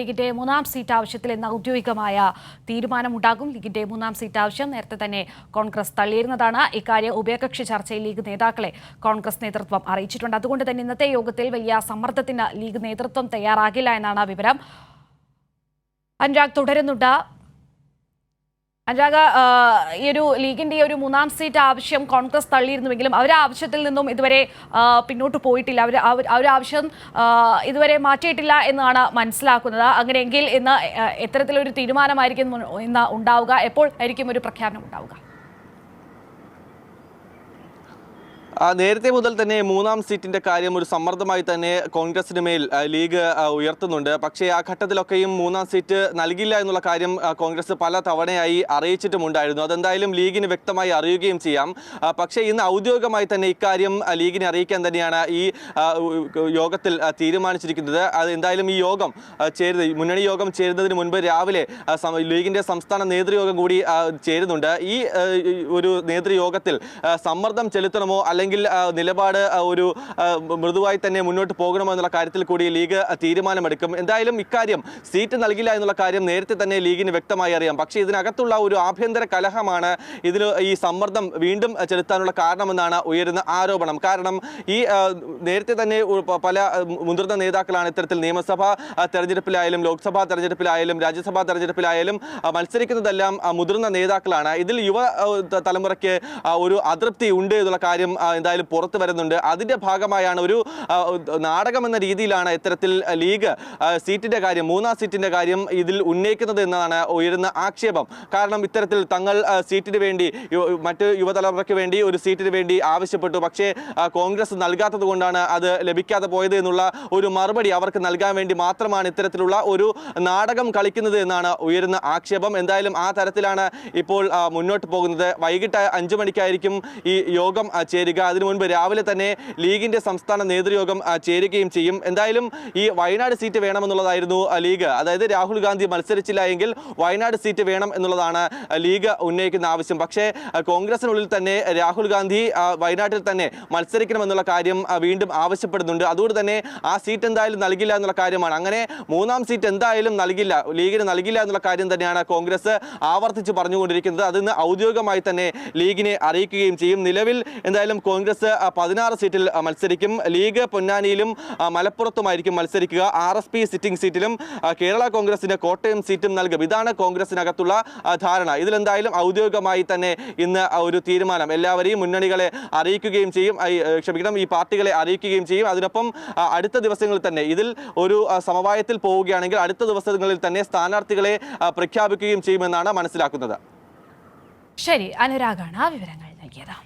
ലീഗിന്റെ മൂന്നാം സീറ്റ് ആവശ്യത്തിൽ ഇന്ന് ഔദ്യോഗികമായ തീരുമാനമുണ്ടാകും. ലീഗിന്റെ മൂന്നാം സീറ്റ് ആവശ്യം നേരത്തെ തന്നെ കോൺഗ്രസ് തള്ളിയിരുന്നതാണ്. ഇക്കാര്യം ഉഭയകക്ഷി ചർച്ചയിൽ ലീഗ് നേതാക്കളെ കോൺഗ്രസ് നേതൃത്വം അറിയിച്ചിട്ടുണ്ട്. അതുകൊണ്ട് തന്നെ ഇന്നത്തെ യോഗത്തിൽ വലിയ സമ്മർദ്ദത്തിന് ലീഗ് നേതൃത്വം തയ്യാറാകില്ല എന്നാണ് വിവരം. അനുരാഗ് തുടരുന്നുണ്ട്. അനുരാഗ് ഈ ഒരു ലീഗിന്റെ ഒരു മൂന്നാം സീറ്റ് ആവശ്യം കോൺഗ്രസ് തള്ളിയിരുന്നുവെങ്കിലും അവരെ ആവശ്യത്തിൽ നിന്നും ഇതുവരെ പിന്നോട്ട് പോയിട്ടില്ല. അവർ അവർ ആവശ്യം ഇതുവരെ മാറ്റിയിട്ടില്ല എന്നാണ് മനസ്സിലാക്കുന്നത്. അങ്ങനെയെങ്കിൽ ഇന്ന് എത്തരത്തിലൊരു തീരുമാനമായിരിക്കും ഇന്ന് ഉണ്ടാവുക. എപ്പോൾ ആയിരിക്കും ഒരു പ്രഖ്യാപനം ഉണ്ടാവുക ആ, നേരത്തെ മുതൽ തന്നെ മൂന്നാം സീറ്റിന്റെ കാര്യം ഒരു സമ്മർദ്ദമായി തന്നെ കോൺഗ്രസിന് മേൽ ലീഗ് ഉയർത്തുന്നുണ്ട്. പക്ഷേ ആ ഘട്ടത്തിലൊക്കെയും മൂന്നാം സീറ്റ് നൽകില്ല എന്നുള്ള കാര്യം കോൺഗ്രസ് പല തവണയായി അറിയിച്ചിട്ടുമുണ്ടായിരുന്നു. അതെന്തായാലും ലീഗിന് വ്യക്തമായി അറിയുകയും ചെയ്യാം. പക്ഷേ ഇന്ന് ഔദ്യോഗികമായി തന്നെ ഇക്കാര്യം ലീഗിനെ അറിയിക്കാൻ തന്നെയാണ് ഈ യോഗത്തിൽ തീരുമാനിച്ചിരിക്കുന്നത്. അത് എന്തായാലും ഈ യോഗം ചേരുന്നത് മുന്നണി യോഗം ചേരുന്നതിന് മുൻപ് രാവിലെ ലീഗിന്റെ സംസ്ഥാന നേതൃയോഗം കൂടി ചേരുന്നുണ്ട്. ഈ ഒരു നേതൃയോഗത്തിൽ സമ്മർദ്ദം ചെലുത്തണമോ അല്ലെങ്കിൽ ആ, നിലപാട് ഒരു മൃദുവായി തന്നെ മുന്നോട്ട് പോകണമോ എന്നുള്ള കാര്യത്തിൽ കൂടി ലീഗ് തീരുമാനമെടുക്കും. എന്തായാലും ഇക്കാര്യം സീറ്റ് നൽകില്ല എന്നുള്ള കാര്യം നേരത്തെ തന്നെ ലീഗിന് വ്യക്തമായി അറിയാം. പക്ഷേ ഇതിനകത്തുള്ള ഒരു ആഭ്യന്തര കലഹമാണ് ഇതിൽ ഈ സമ്മർദ്ദം വീണ്ടും ചെലുത്താനുള്ള കാരണമെന്നാണ് ഉയരുന്ന ആരോപണം. കാരണം ഈ നേരത്തെ തന്നെ പല മുതിർന്ന നേതാക്കളാണ് ഇത്തരത്തിൽ നിയമസഭാ തെരഞ്ഞെടുപ്പിലായാലും ലോക്സഭാ തെരഞ്ഞെടുപ്പിലായാലും രാജ്യസഭാ തെരഞ്ഞെടുപ്പിലായാലും മത്സരിക്കുന്നതെല്ലാം മുതിർന്ന നേതാക്കളാണ്. ഇതിൽ യുവ തലമുറയ്ക്ക് ഒരു അതൃപ്തി ഉണ്ട് എന്നുള്ള കാര്യം എന്തായാലും പുറത്തു വരുന്നുണ്ട്. അതിന്റെ ഭാഗമായാണ് ഒരു നാടകം എന്ന രീതിയിലാണ് ഇത്തരത്തിൽ ലീഗ് സീറ്റിന്റെ കാര്യം മൂന്നാം സീറ്റിന്റെ കാര്യം ഇതിൽ ഉന്നയിക്കുന്നത് എന്നതാണ് ഉയരുന്ന ആക്ഷേപം. കാരണം ഇത്തരത്തിൽ തങ്ങൾ സീറ്റിന് വേണ്ടി മറ്റ് യുവതലമുറയ്ക്ക് വേണ്ടി ഒരു സീറ്റിന് വേണ്ടി ആവശ്യപ്പെട്ടു. പക്ഷേ കോൺഗ്രസ് നൽകാത്തത് കൊണ്ടാണ് അത് ലഭിക്കാതെ പോയത് എന്നുള്ള ഒരു മറുപടി അവർക്ക് നൽകാൻ വേണ്ടി മാത്രമാണ് ഇത്തരത്തിലുള്ള ഒരു നാടകം കളിക്കുന്നത് എന്നാണ് ഉയരുന്ന ആക്ഷേപം. എന്തായാലും ആ തരത്തിലാണ് ഇപ്പോൾ മുന്നോട്ട് പോകുന്നത്. വൈകിട്ട് അഞ്ചു മണിക്കായിരിക്കും ഈ യോഗം ആ, ചേരുക അതിനു മുൻപ് രാവിലെ തന്നെ ലീഗിന്റെ സംസ്ഥാന നേതൃയോഗം ചേരുകയും ചെയ്യും. എന്തായാലും ഈ വയനാട് സീറ്റ് വേണമെന്നുള്ളതായിരുന്നു ലീഗ്. അതായത് രാഹുൽ ഗാന്ധി മത്സരിച്ചില്ല എങ്കിൽ വയനാട് സീറ്റ് വേണം എന്നുള്ളതാണ് ലീഗ് ഉന്നയിക്കുന്ന ആവശ്യം. പക്ഷേ കോൺഗ്രസിനുള്ളിൽ തന്നെ രാഹുൽ ഗാന്ധി വയനാട്ടിൽ തന്നെ മത്സരിക്കണമെന്നുള്ള കാര്യം വീണ്ടും ആവശ്യപ്പെടുന്നുണ്ട്. അതുകൊണ്ട് തന്നെ ആ സീറ്റ് എന്തായാലും നൽകില്ല എന്നുള്ള കാര്യമാണ്. അങ്ങനെ മൂന്നാം സീറ്റ് എന്തായാലും നൽകില്ല. ലീഗിന് നൽകില്ല എന്നുള്ള കാര്യം തന്നെയാണ് കോൺഗ്രസ് ആവർത്തിച്ച് പറഞ്ഞുകൊണ്ടിരിക്കുന്നത്. അതിന് ഔദ്യോഗികമായി തന്നെ ലീഗിനെ അറിയിക്കുകയും ചെയ്യും. നിലവിൽ എന്തായാലും കോൺഗ്രസ് പതിനാറ് സീറ്റിൽ മത്സരിക്കും. ലീഗ് പൊന്നാനിയിലും മലപ്പുറത്തുമായിരിക്കും മത്സരിക്കുക. ആർ എസ് പി സിറ്റിംഗ് സീറ്റിലും കേരള കോൺഗ്രസിന് കോട്ടയം സീറ്റും നൽകും. ഇതാണ് കോൺഗ്രസിനകത്തുള്ള ധാരണ. ഇതിലെന്തായാലും ഔദ്യോഗികമായി തന്നെ ഇന്ന് ഒരു തീരുമാനം. എല്ലാവരെയും മുന്നണികളെ അറിയിക്കുകയും ചെയ്യും. ക്ഷമിക്കണം ഈ പാർട്ടികളെ അറിയിക്കുകയും ചെയ്യും. അതിനൊപ്പം അടുത്ത ദിവസങ്ങളിൽ തന്നെ ഇതിൽ ഒരു സമവായത്തിൽ പോവുകയാണെങ്കിൽ അടുത്ത ദിവസങ്ങളിൽ തന്നെ സ്ഥാനാർത്ഥികളെ പ്രഖ്യാപിക്കുകയും ചെയ്യുമെന്നാണ് മനസ്സിലാക്കുന്നത്. ശരി അനുരാഗാണ് ആ വിവരങ്ങൾ നൽകിയത്.